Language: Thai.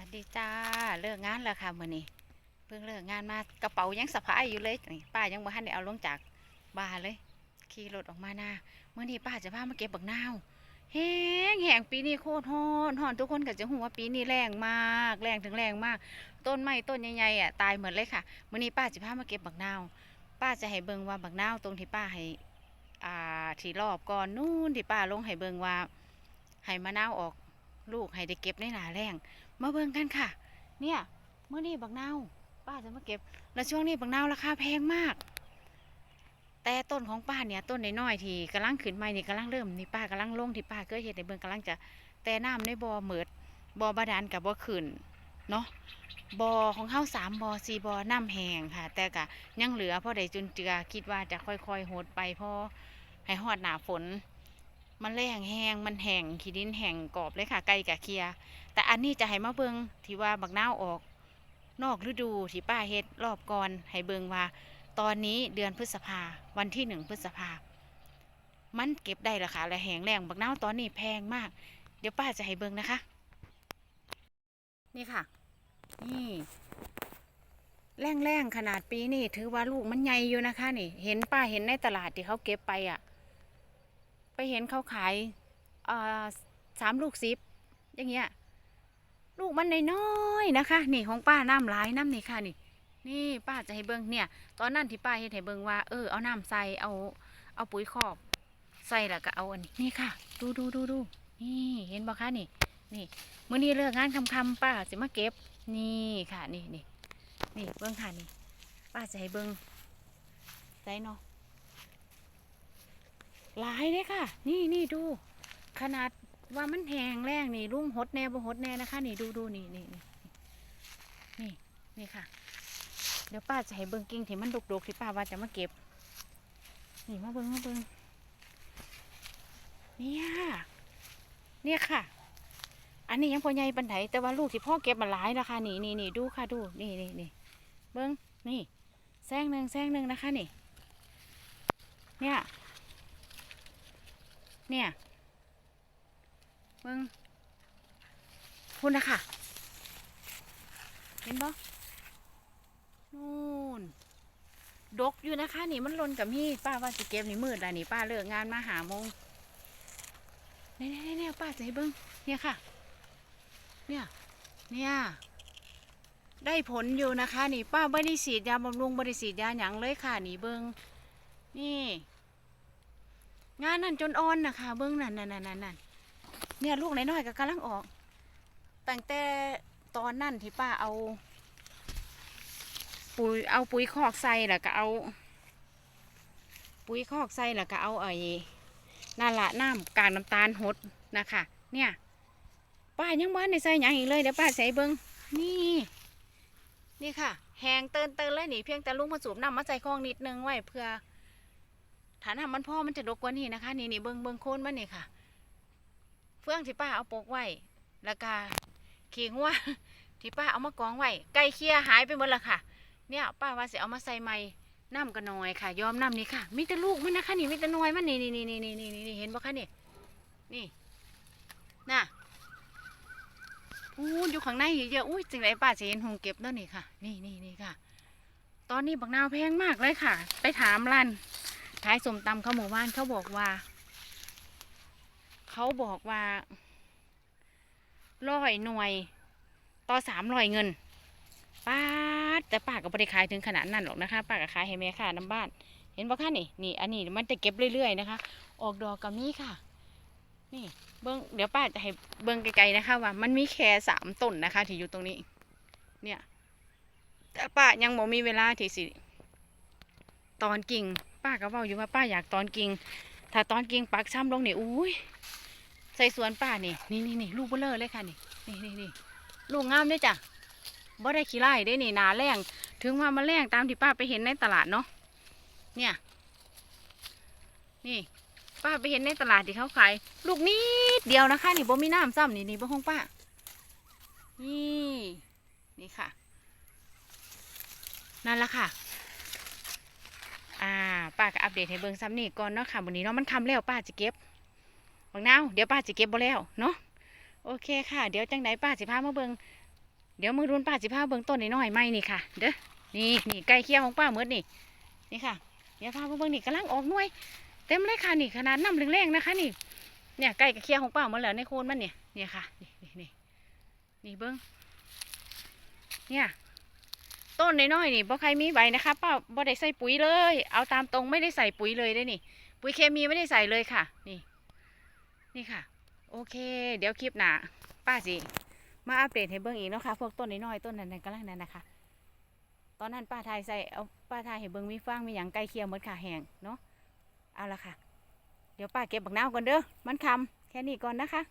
สวัสดีจ้าเลิกงานแล้วค่ะมื้อนี้เพิ่งเลิกงานมากระเป๋ายังสะพายอยู่เลยป้ายังบ่ทันได้เอาลงจากบ้านเลย ขี่รถออกมาหน้าเมื้อนี้ป้าจะพามาเก็บบักนาวแห้งแห้งปีนี้โคตรฮ้อนฮ้อนทุกคนก็จะฮู้ว่าปีนี้แรงมากแรงถึงแรงมาก ต้นไม้ต้นใหญ่ๆอะตายหมดเลยค่ะมื้อนี้ป้าจะพามาเก็บบักนาวป้าจะให้เบิ่งว่าบักนาวตรงที่ป้าให้อ่าที่รอบก่อนนู่นที่ป้าลงให้เบิ่งว่าให้มะนาวออกลูกให้ได้เก็บในหนาแรง มาเบิ่งกันค่ะ เนี่ยเมื่อนี้บักนาวป้าจะมาเก็บ แล้วช่วงนี้บักนาวราคาแพงมาก แต่ต้นของป้าเนี่ยต้นน้อยๆที่กำลังขึ้นใหม่นี่กำลังเริ่มนี่ป้ากำลังลงที่ป้าเคยเห็นในเบิ่งกำลังจะแต่น้ำในบ่อเหมิดบ่อบาดาลกับบ่อขึ้นเนาะบ่อของเฮาสามบ่อสี่บ่อน้ำแห้งค่ะ แต่กะยังเหลือพอได้จุนเจือคิดว่าจะค่อยๆโหดไปพอให้ฮอดหนาฝน มันแรงแห้งมันแห้งขี้ดินแห้งกรอบเลยค่ะไกลกะเคลีย แต่อันนี้จะให้มาเบิงที่ว่าบักนาวออก นอกฤดูที่ป้าเฮ็ดรอบก่อนให้เบิงว่า ตอนนี้เดือนพฤษภาวันที่หนึ่งพฤษภามันเก็บได้ราคาและแหงแรงบักนาวตอนนี้แพงมาก เดี๋ยวป้าจะให้เบิงนะคะ นี่ค่ะ นี่แรงแรงๆขนาดปีนี่ถือว่าลูกมันใหญ่อยู่นะคะ นี่ เห็นป้าเห็นในตลาดที่เขาเก็บไปอะ ไปเห็นเขาขายอ่าสามลูกซิปอย่างเงี้ย ลูกมันน้อยๆนะคะ นี่ของป้าน้ำหลายน้ำนี่ค่ะนี่ นี่ป้าจะให้เบิ่งเนี่ย ตอนนั้นที่ป้าเฮ็ดให้เบิ่งว่าเออเอาน้ำใส่เอาเอาปุ๋ยคอกใส่แล้วก็เอาอันนี้นี่ค่ะ ดูดูดูดูนี่เห็นบ่คะนี่ นี่มื้อนี้เลิกงานคำๆป้าสิมาเก็บนี่ค่ะ นี่นี่นี่เบิ่งค่ะนี่ ป้าจะให้เบิ่งใส่เนาะหลายเลยค่ะ นี่นี่ดู ขนาด ว่ามันแหงแรงนี่รุ่งหดแน่บ่หดแน่นะคะ นี่ดูดูนี่นี่นี่นี่นี่ค่ะ เดี๋ยวป้าจะให้เบิ้งกิ่งที่มันดกๆที่ป้าว่าจะมาเก็บ นี่มาเบิ้งมาเบิ้งเนี่ยเนี่ยค่ะ อันนี้ยังพอใหญ่ปันไดแต่ว่าลูกที่พ่อเก็บมาหลายนะคะนี่นี่นี่ดูค่ะดูนี่นี่นี่เบิ้งนี่แซงหนึ่งแซงหนึ่งนะคะนี่ เนี่ย เนี่ย มึงพุ่นนะคะเห็นปะนู่นดกอยู่นะคะ นี่มันหลนกับพี่ป้าว่าสิเก็บนี่มืดแล้วนี่ป้าเลิกงานมาหาโมงเนี่ยเนี่ยเนี่ยป้าจะให้เบิ้งเนี่ยค่ะ เนี่ย เนี่ย ได้ผลอยู่นะคะ นี่ป้าไม่ได้ฉีดยาบำรุงไม่ได้ฉีดยาหยังเลยค่ะ นี่เบิ้งนี่ งานนั่นจนอ่อนนะคะ เบิ้งนั่นนั่นนั่นนั่น เนี่ยลูกน้อยๆก็กำลังออกตั้งแต่ตอนนั่นที่ป้าเอา ปุ๋ยเอาปุ๋ยคอกใส่แล้วก็เอา ปุ๋ยคอกใส่แล้วก็เอาไอ้นั่นละน้ำกากน้ำตาลหดนะคะ เนี่ยป้ายังบ้านในใส่หยังอีกเลยเดี๋ยวป้าใส่เบิงนี่นี่ค่ะแหงเตินเตินเลยนี่เพียงแต่ลุงมาสูบน้ำมาใส่คลองนิดนึงไว้เพื่อฐานน้ำมันพ่อมันจะดกกว่านี้นะคะ นี่นี่เบิงเบิงโคนมันนี่ค่ะ เฟื่องที่ป้าเอาปกไว้ แล้วก็ขิงว่าที่ป้าเอามากองไว้ไก่เคียหายไปหมดละค่ะ เนี่ยป้าว่าสิเอามาใส่ใหม่น้ำก็น้อยค่ะยอมน้ำนี่ค่ะ มีแต่ลูกมันนะคะนี่มีแต่น้อยมันนี่นี่นี่นี่นี่นี่นี่เห็นปะคะนี่นี่น่ะอู้อยู่ข้างในเยอะๆอุ้ยจริงไรป้าจะเห็นหงเก็บแล้วนี่ค่ะ นี่นี่นี่ค่ะ ตอนนี้บักนาวแพงมากเลยค่ะ ไปถามร้านขายสมตำเขาหมู่บ้านเขาบอกว่า เขาบอกว่าร้อยหน่วย ต่อสามร้อยเงินป้าแต่ป้าก็ไม่ได้ขายถึงขนาดนั้นหรอกนะคะป้าก็ขายให้แม่ค้าน้ำบ้าน เห็นปะคะนี่นี่ อันนี้มันจะเก็บเรื่อยๆนะคะ ออกดอกกับนี้ค่ะ นี่เบิ้งเดี๋ยวป้าจะให้เบิ้งไกลๆนะคะ ว่ามันมีแค่สามต้นนะคะ ที่อยู่ตรงนี้ เนี่ยแต่ป้ายังบ่มีเวลาที่สิ ตอนกิ่ง ป้าก็เว่าอยู่ว่าป้าอยากตอนกิ่งถ้าตอนกิ่งปักซ้ำลงนี่อุ้ย ใส่สวนป้านี่นี่นี่นี่ลูกเบลเลอเลยค่ะนี่นี่นี่นี่ลูกงามด้วยจ้ะบ่ได้ขี้ไล่ได้นี่นาแรงถึงว่ามาแรงตามที่ป้าไปเห็นในตลาดเนาะเนี่ย นี่ป้าไปเห็นในตลาดที่เขาขายลูกนิดเดียวนะคะนี่บ่มีน้ำซ้ำนี่นี่บ่ของป้า นี่นี่ค่ะ นั่นละค่ะ อ่าป้าก็อัปเดตให้เบิ่งซ้ำนี่ก่อนเนาะค่ะวันนี้เนาะมันคำแล้วป้าจะเก็บ บางนาวเดี๋ยวป้าจะเก็บบ่แล้วเนาะโอเคค่ะ เดี๋ยวจังไดป้าสิพามาเบิงเดี๋ยวมือรุนป้าสิพาเบิงต้นน้อยๆไม่นี่ค่ะ เด้อนี่นี่ไก่เคี้ยวของป้าเมดนี่นี่ค่ะเดี๋ยวพาไปเบิงนี่กำลังออกหน่วย เต็มเลยค่ะนี่ขนาดน้ำแรงๆนะคะนี่เนี่ยไก่กับเคี้ยวของป้าหมดแล้วในโคนมันเนี่ยเนี่ยค่ะนี่นี่นี่นี่เบิงเนี่ยต้นน้อยๆนี่บ่ใครมีใบนะคะป้าบ่ได้ใส่ปุ๋ยเลย เอาตามตรงไม่ได้ใส่ปุ๋ยเลยได้นี่ ปุ๋ยเคมีไม่ได้ใส่เลยค่ะ นี่ นี่ค่ะ โอเค เดี๋ยวคลิปหน้าป้าสิมาอัปเดตให้เบิ้งอีกเนาะค่ะ พวกต้นน้อยๆต้นนั้นๆกำลังนั้นนะคะ ตอนนั้นป้าทายใส่เอาป้าทายให้เบิ้งมีฟางมีหยังไก่เคี่ยวหมดค่ะแห้งเนาะเอาละค่ะ เดี๋ยวป้าเก็บบักนาวก่อนเด้อมันคำแค่นี้ก่อนนะคะ